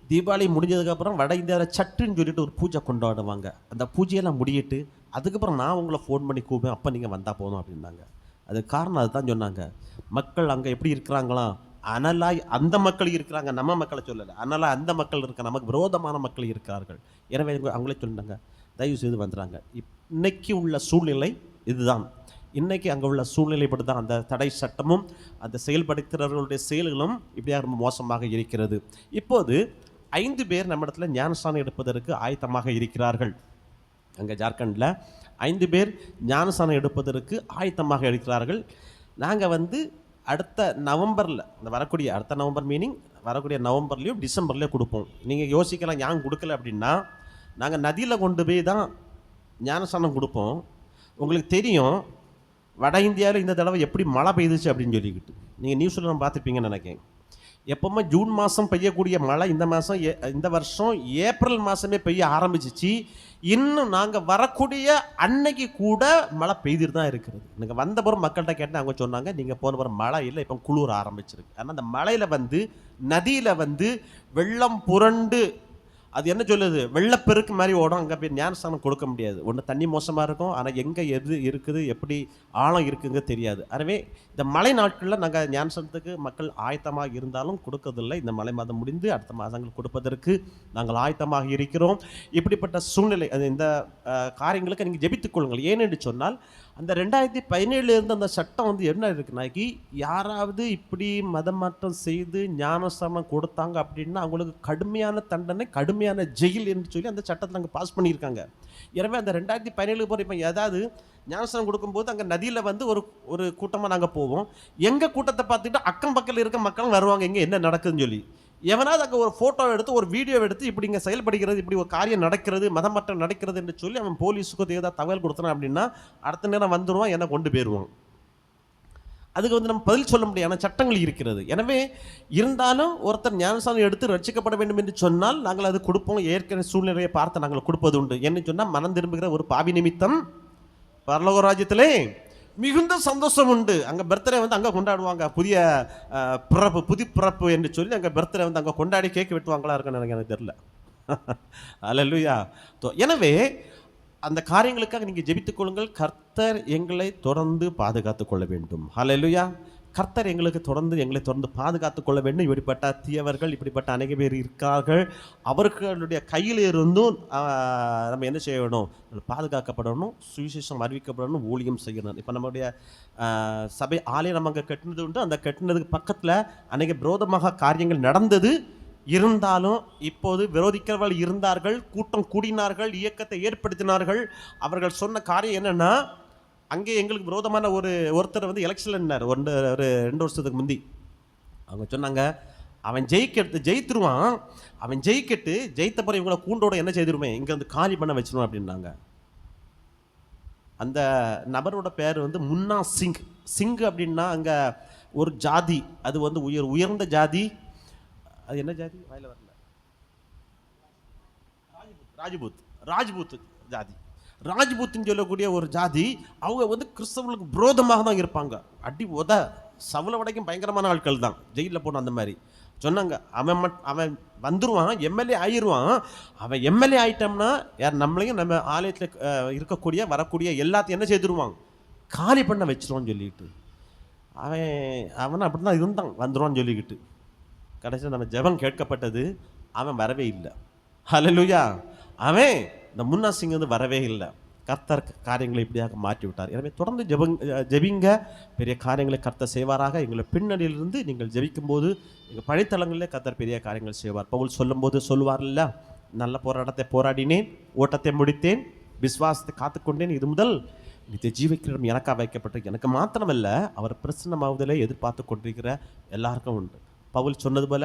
தீபாவளி முடிஞ்சதுக்கப்புறம் வட இந்தியாவில் சட்டுன்னு சொல்லிட்டு ஒரு பூஜை கொண்டாடுவாங்க. அந்த பூஜையெல்லாம் முடியட்டு அதுக்கப்புறம் நான் உங்களை ஃபோன் பண்ணி கூப்பிடுவேன். அப்போ நீங்கள் வந்தால் போதும் அப்படின்னாங்க. அதுக்கு காரணம் அதுதான் சொன்னாங்க. மக்கள் அங்கே எப்படி இருக்கிறாங்களாம்? அனலாய் அந்த மக்கள் இருக்கிறாங்க நம்ம மக்களை சொல்லலை. அனலாய் அந்த மக்கள் இருக்க நமக்கு விரோதமான மக்கள் இருக்கிறார்கள். எனவே அவங்களே சொன்னாங்க தயவு செய்து வந்துடுறாங்க இன்னைக்கு உள்ள சூழ்நிலை இதுதான். இன்றைக்கி அங்கே உள்ள சூழ்நிலைப்படி தான் அந்த தடை சட்டமும் அந்த செயல்படுத்துகிறவர்களுடைய செயல்களும் இப்படியாக ரொம்ப மோசமாக இருக்கிறது. இப்போது ஐந்து பேர் நம்ம இடத்துல ஞானஸ்தானம் எடுப்பதற்கு ஆயத்தமாக இருக்கிறார்கள். அங்கே ஜார்க்கண்டில் ஐந்து பேர் ஞானஸ்தானம் எடுப்பதற்கு ஆயத்தமாக இருக்கிறார்கள். நாங்கள் வந்து அடுத்த நவம்பரில் இந்த வரக்கூடிய அடுத்த நவம்பர் மீனிங் வரக்கூடிய நவம்பர்லேயும் டிசம்பர்லேயும் கொடுப்போம். நீங்கள் யோசிக்கலாம் ஏன் கொடுக்கல அப்படின்னா நாங்கள் நதியில் கொண்டு போய் தான் ஞானஸ்தானம் கொடுப்போம். உங்களுக்கு தெரியும் வட இந்தியாவில் இந்த தடவை எப்படி மழை பெய்துச்சு அப்படின்னு சொல்லிக்கிட்டு. நீங்கள் நியூஸில் நான் பார்த்துருப்பீங்கன்னு நினைக்கிறேன். எப்போவுமே ஜூன் மாதம் பெய்யக்கூடிய மழை இந்த மாதம் இந்த வருஷம் ஏப்ரல் மாதமே பெய்ய ஆரம்பிச்சிச்சு. இன்னும் நாங்கள் வரக்கூடிய அன்னைக்கு கூட மழை பெய்துட்டு தான் இருக்கிறது நீங்கள் வந்த பிறகு மக்கள்கிட்ட கேட்டால் அவங்க சொன்னாங்க நீங்கள் போன பிறகு மழை இல்லை இப்போ குளிர் ஆரம்பிச்சிருக்கு. ஆனால் அந்த மழையில் வந்து நதியில் வந்து வெள்ளம் புரண்டு அது என்ன சொல்லுது? வெள்ளப்பெருக்கு மாதிரி ஓடும். அங்கே போய் ஞானஸ்தானம் கொடுக்க முடியாது. ஒன்று தண்ணி மோசமாக இருக்கும். ஆனால் எங்கே எது இருக்குது? எப்படி ஆழம் இருக்குங்க தெரியாது. அதுவே இந்த மழை நாட்களில் நாங்கள் ஞானஸ்தானத்துக்கு மக்கள் ஆயத்தமாக இருந்தாலும் கொடுக்கறதில்லை. இந்த மழை மாதம் முடிந்து அடுத்த மாதங்கள் கொடுப்பதற்கு நாங்கள் ஆயத்தமாக இருக்கிறோம். இப்படிப்பட்ட சூழ்நிலை அது இந்த காரியங்களுக்கு நீங்கள் ஜெபித்துக் கொள்ளுங்கள். ஏனென்று சொன்னால் அந்த ரெண்டாயிரத்தி பதினேழுல இருந்து அந்த சட்டம் வந்து என்ன இருக்குனாக்கி யாராவது இப்படி மதம் மாற்றம் செய்து ஞானஸ்தானம் கொடுத்தாங்க அப்படின்னா அவங்களுக்கு கடுமையான தண்டனை கடுமையான ஜெயில் என்று சொல்லி அந்த சட்டத்தை நாங்கள் பாஸ் பண்ணியிருக்காங்க. எனவே அந்த ரெண்டாயிரத்தி பதினேழு போகிற இப்போ ஏதாவது ஞானஸ்தானம் கொடுக்கும்போது அங்கே நதியில் வந்து ஒரு ஒரு கூட்டமாக நாங்கள் போவோம். எங்கள் கூட்டத்தை பார்த்துட்டு அக்கம் பக்கத்தில் இருக்க மக்களும் வருவாங்க இங்கே என்ன நடக்குதுன்னு சொல்லி. எவனாவது அங்கே ஒரு ஃபோட்டோ எடுத்து ஒரு வீடியோ எடுத்து இப்படி இங்கே செயல்படுகிறது இப்படி ஒரு காரியம் நடக்கிறது மதமாற்றம் நடக்கிறது என்று சொல்லி அவன் போலீஸுக்கு ஏதாவது தகவல் கொடுத்தனா அப்படின்னா அடுத்த நேரம் வந்துடுவான் என்னை கொண்டு போயிடுவான் அதுக்கு வந்து நம்ம பதில் சொல்ல முடியாத. சட்டங்கள் இருக்கிறது. எனவே இருந்தாலும் ஒருத்தர் ஞானசானம் எடுத்து ரட்சிக்கப்பட வேண்டும் என்று சொன்னால் நாங்கள் அது கொடுப்போம். ஏற்கனவே சூழ்நிலையை பார்த்து நாங்கள் கொடுப்பது உண்டு. என்ன சொன்னால் மனம் திரும்புகிற ஒரு பாவி நிமித்தம் பரலோக ராஜ்யத்திலே மிகுந்த சந்தோஷம் உண்டு. அங்கே பர்த்டே வந்து அங்கே கொண்டாடுவாங்க. புதிய பிறப்பு புது பிறப்பு என்று சொல்லி அங்கே பர்த்டே வந்து அங்கே கொண்டாடி கேக் வெட்டுவாங்களா இருக்குன்னு எனக்கு எனக்கு தெரில அலல்லுயா [LAUGHS] தோ- எனவே அந்த காரியங்களுக்காக நீங்கள் ஜெபித்துக் கொள்ளுங்கள். கர்த்தர் எங்களை தொடர்ந்து பாதுகாத்துக் கொள்ள வேண்டும். ஹalleluya கர்த்தர் எங்களுக்கு தொடர்ந்து எங்களை தொடர்ந்து பாதுகாத்து கொள்ள வேண்டும். இப்படிப்பட்ட தீயவர்கள் இப்படிப்பட்ட அநேக பேர் இருக்கார்கள். அவர்களுடைய கையில் இருந்தும் நம்ம என்ன செய்யணும் பாதுகாக்கப்படணும் சுவிசேஷம் அறிவிக்கப்படணும் ஊழியம் செய்யணும். இப்போ நம்மளுடைய சபை ஆலயம் நம்ம அங்கே கட்டினது உண்டு. அந்த கட்டினதுக்கு பக்கத்தில் அநேக விரோதமாக காரியங்கள் நடந்தது. இருந்தாலும் இப்போது விரோதிக்கிறவர்கள் இருந்தார்கள் கூட்டம் கூடினார்கள் இயக்கத்தை ஏற்படுத்தினார்கள். அவர்கள் சொன்ன காரியம் என்னென்னா அங்கே எங்களுக்கு விரோதமான ஒரு ஒருத்தர் வந்து எலெக்ஷனில் நின்னார். ஒன்று ஒரு ரெண்டு வருஷத்துக்கு முந்தி. அவங்க சொன்னாங்க அவன் ஜெயிக்கெடுத்து ஜெயித்துருவான். அவன் ஜெயிக்கட்டு ஜெயித்த பிறகு இவங்கள கூண்டோட என்ன செய்திருமே? இங்கே வந்து காலி பண்ண வச்சிருவோம் அப்படின்னாங்க. அந்த நபரோட பேர் வந்து முன்னா சிங். சிங் அப்படின்னா அங்கே ஒரு ஜாதி. அது வந்து உயர் உயர்ந்த ஜாதி. அது என்ன ஜாதி? வாயில வரல. ராஜ்பூத் ராஜ்பூத் ஜாதி. ராஜ்பூத்துன்னு சொல்லக்கூடிய ஒரு ஜாதி அவங்க வந்து கிறிஸ்தவர்களுக்கு புரோதமாக தான் இருப்பாங்க. அடி உத சவல வடைக்கும் பயங்கரமான ஆட்கள் தான். ஜெயிலில் போன அந்த மாதிரி. சொன்னாங்க அவன் மட் அவன் வந்துருவான் எம்எல்ஏ ஆயிடுவான் அவன் எம்எல்ஏ ஆயிட்டோம்னா யார் நம்மளையும் நம்ம ஆலயத்தில் இருக்கக்கூடிய வரக்கூடிய எல்லாத்தையும் என்ன செய்துருவான் காலி பண்ண வச்சிருவான்னு சொல்லிட்டு அவன் அவன் அப்படி தான் இருந்தான் வந்துருவான்னு சொல்லிக்கிட்டு. கடைசியில் நம்ம ஜெபம் கேட்கப்பட்டது அவன் வரவே இல்லை. ஹalleluya. அவன் இந்த முன்னா சிங் வந்து வரவே இல்லை. கர்த்தர் காரியங்களை இப்படியாக மாற்றி விட்டார் எனவே தொடர்ந்து ஜெபங் ஜெபிங்க. பெரிய காரியங்களை கர்த்தர் செய்வாராக. எங்களை பின்னணியிலிருந்து நீங்கள் ஜெபிக்கும்போது எங்கள் பழைத்தளங்களிலே கர்த்தர் பெரிய காரியங்கள் செய்வார். பவுல் சொல்லும்போது சொல்லுவார்ல நல்ல போராட்டத்தை போராடினேன் ஓட்டத்தை முடித்தேன் விசுவாசத்தை காத்துக்கொண்டேன். இது முதல் நித்திய ஜீவிக்கிறம் எனக்காக வைக்கப்பட்டு எனக்கு மாத்திரமல்ல அவர் பிரசன்னமாவதிலே எதிர்பார்த்து கொண்டிருக்கிற எல்லாருக்கும் உண்டு. பவுல் சொன்னது போல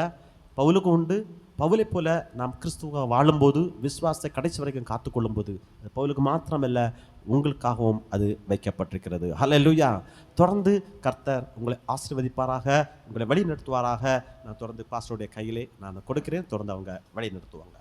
பவுலுக்கும் உண்டு பவுலை போல நாம் கிறிஸ்துவாக வாழும்போது விஸ்வாசத்தை கடைசி வரைக்கும் காத்துக்கொள்ளும்போது அது பவுலுக்கு மாத்திரமல்ல உங்களுக்காகவும் அது வைக்கப்பட்டிருக்கிறது. ஹalleluya தொடர்ந்து கர்த்தர் உங்களை ஆசீர்வதிப்பாராக உங்களை வழி நடத்துவாராக நான் தொடர்ந்து பாஸ்டருடைய கையிலே நான் கொடுக்கிறேன் தொடர்ந்து அவங்க வழி நடத்துவாங்க